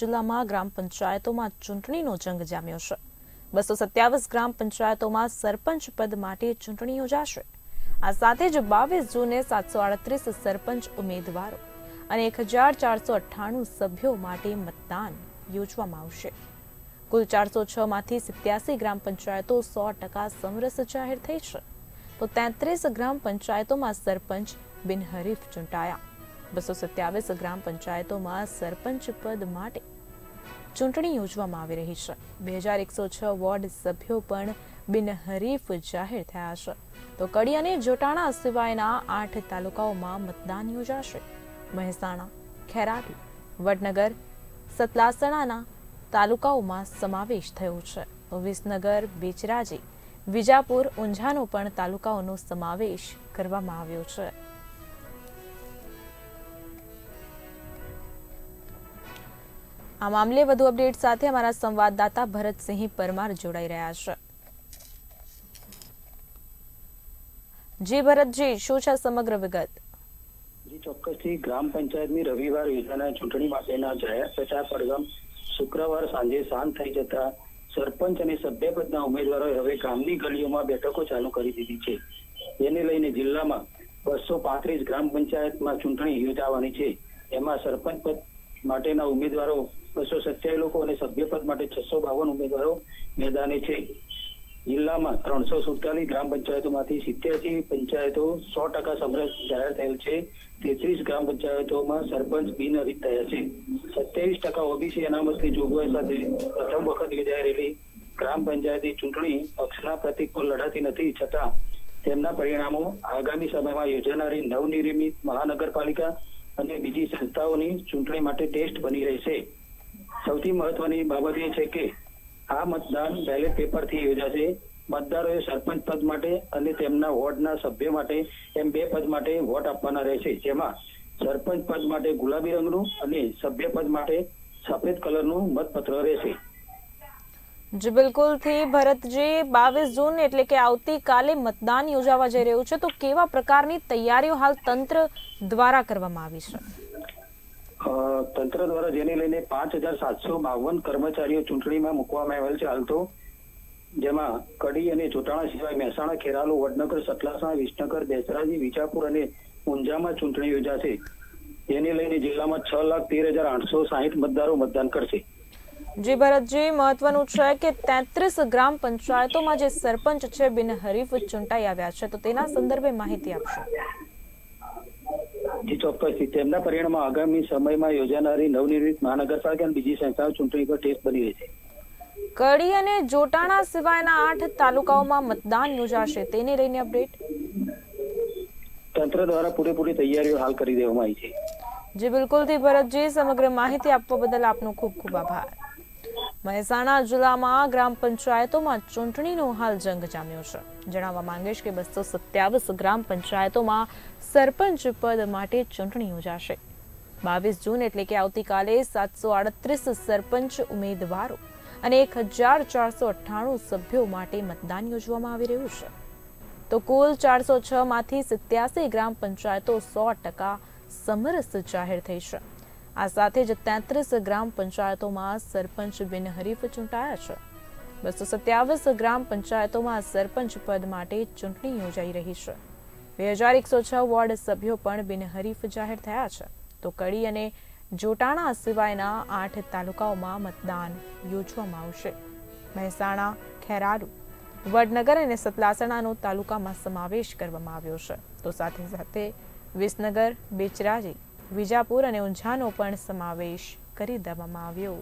જિલ્લામાં ગ્રામ પંચાયતોમાં ચૂંટણીનો જંગ જામ્યો છે. બસો સત્યાવીસ ગ્રામ પંચાયતોમાં સરપંચ પદ માટે ચૂંટણી યોજાશે. આ સાથે જ બાવીસ જૂને સાતસો આડત્રીસ સરપંચ ઉમેદવારો અને એક હજાર ચારસો અઠ્ઠાણું સભ્યો માટે મતદાન યોજવામાં આવશે. કુલ ચારસો છ માંથી સિત્યાસી ગ્રામ પંચાયતો સો ટકા સમરસ જાહેર થઈ છે. તો તેત્રીસ ગ્રામ પંચાયતોમાં સરપંચ બિનહરીફ ચૂંટાયા. બસો સત્યાવીસ ગ્રામ પંચાયતોમાં સરપંચ પદ માટે ચૂંટણી યોજવામાં આવી રહી છે. બે હજાર એકસો છ વોર્ડ સભ્યો પણ બિનહરીફ જાહેર થયા છે. તો કડી અને જોટાણા સિવાયના આઠ તાલુકાઓમાં મતદાન યોજાશે. મહેસાણા, ખેરાલુ, વડનગર, સતલાસણાના તાલુકાઓમાં સમાવેશ થયો છે. વિસનગર, બેચરાજી, વિજાપુર, ઊંઝાનો પણ તાલુકાઓનો સમાવેશ કરવામાં આવ્યો છે. આ મામલે વધુ અપડેટ સાથે અમારા સંવાદદાતા ભરતસિંહ પરમાર જોડાઈ રહ્યા છે. જી ભરતજી, શું છે સમગ્ર વિગત? ચોક્કસથી ગ્રામ પંચાયતની રવિવાર યોજાના ચૂંટણી માટેના જાહેર પ્રચાર પડગમ શુક્રવાર સાંજે શાંત થઈ જતા સરપંચ અને સભ્યપદના ઉમેદવારોએ હવે ગામની ગલીઓમાં બેઠકો ચાલુ કરી દીધી છે. જેને લઈને જિલ્લામાં બસો પાંત્રીસ ગ્રામ પંચાયતમાં ચૂંટણી યોજાવાની છે. એમાં સરપંચ પદ માટેના ઉમેદવારો, બસો સત્યાવીસ લોકો અને સભ્યપદ માટે છસો બાવન ઉમેદવારો મેદાને છે. જિલ્લામાં ત્રણસો સુડતાલીસ ગ્રામ પંચાયતોમાંથી સિત્યાસી પંચાયતો સો ટકા સમરસ જાહેર થયેલ છે. તેત્રીસ ગ્રામ પંચાયતોમાં સરપંચ બિનહરીફ થયા છે. સત્યાવીસ ટકા ઓબીસી અનામતની જોગવાઈ સાથે પ્રથમ વખત યોજાયેલી ગ્રામ પંચાયતની ચૂંટણી પક્ષના પ્રતિક પર લડાતી નથી. છતાં તેમના પરિણામો આગામી સમયમાં યોજાનારી નવનિર્મિત મહાનગરપાલિકા અને બીજી સંસ્થાઓની ચૂંટણી માટે ટેસ્ટ બની રહેશે. સૌથી મહત્વની બાબત એ છે કે આ મતદાન બેલેટ પેપરથી યોજાશે. મતદારોએ સરપંચ પદ માટે અને તેમના વોર્ડના સભ્ય માટે એમ બે પદ માટે વોટ આપવાના રહેશે. જેમાં સરપંચ પદ માટે ગુલાબી રંગનું અને સભ્ય પદ માટે સફેદ કલરનું મતપત્ર રહેશે. જી, બિલકુલ. થી ભરતજી, બાવીસ જૂન એટલે કે આવતીકાલે મતદાન યોજાવા જઈ રહ્યું છે. તો કેવા પ્રકારની તૈયારીઓ હાલ તંત્ર દ્વારા કરવામાં આવી છે? તંત્ર દ્વારા જેને લઈને પાંચ હજાર સાતસો બાવન કર્મચારીઓ ચૂંટણીમાં મૂકવામાં આવેલ છે હાલ તો. જેમાં કડી અને જોટાણા સિવાય મહેસાણા, ખેરાલુ, વડનગર સતલાસણા વિસનગર બેસરાજી વિજાપુર અને ઊંઝામાં ચૂંટણી યોજાશે. જેને લઈને જિલ્લામાં છ લાખ તેર હજાર આઠસો સાહીઠ મતદારો મતદાન કરશે. જી ભરતજી મહત્વનું છે કે તેત્રીસ ગ્રામ પંચાયતોમાં જે સરપંચ છે બિનહરીફ ચૂંટાઈ આવ્યા છે તો તેના સંદર્ભે માહિતી આપશો. જી ચોક્કસથી તેમના પરિણામમાં આગામી સમયમાં યોજાનારી નવનિર્મિત મહાનગરપાલિકા અને બીજી સંસ્થાઓ ચૂંટણી પર ટેસ્ટ બની રહેશે. કડી અને જોટાણા સિવાયના આઠ તાલુકાઓમાં મતદાન યોજાશે તેને લઈને અપડેટ. તંત્ર દ્વારા પૂરેપૂરી તૈયારીઓ હાલ કરી દેવામાં આવી છે. જી બિલકુલથી ભરતજી સમગ્ર માહિતી આપવા બદલ આપનો ખૂબ ખૂબ આભાર. મહેસાણા જિલ્લામાં ગ્રામ પંચાયતોમાં ચૂંટણીનો હાલ જંગ જામ્યો છે. જણાવવા માંગીશ કે બસો સત્યાવીસ ગ્રામ પંચાયતોમાં સરપંચ પદ માટે ચૂંટણી યોજાશે. બાવીસ જૂન એટલે કે આવતીકાલે સાતસો આડત્રીસ સરપંચ ઉમેદવારો અને એક હજાર ચારસો અઠ્ઠાણું સભ્યો માટે મતદાન યોજવામાં આવી રહ્યું છે. તો કુલ ચારસો છ માંથી સિત્યાસી ગ્રામ પંચાયતો સો ટકા સમરસ જાહેર થઈ છે. આ સાથે જ તેત્રીસ ગ્રામ પંચાયતોમાં સરપંચ બિનહરીફ ચૂંટાયા છે. બસો સત્યાવીસ ગ્રામ પંચાયતોમાં સરપંચ પદ માટે ચૂંટણી યોજાઈ રહી છે. બે હજાર એકસો છ વોર્ડ સભ્યો પણ બિનહરીફ જાહેર થયા છે. તો કડી અને જોટાણા સિવાયના આઠ તાલુકાઓમાં મતદાન યોજવામાં આવશે. મહેસાણા, ખેરાલુ, વડનગર અને સતલાસણાનો તાલુકામાં સમાવેશ કરવામાં આવ્યો છે. તો સાથે સાથે વિસનગર, બેચરાજી વિજાપુર અને ઊંઝાનો પણ સમાવેશ કરી દેવામાં આવ્યો.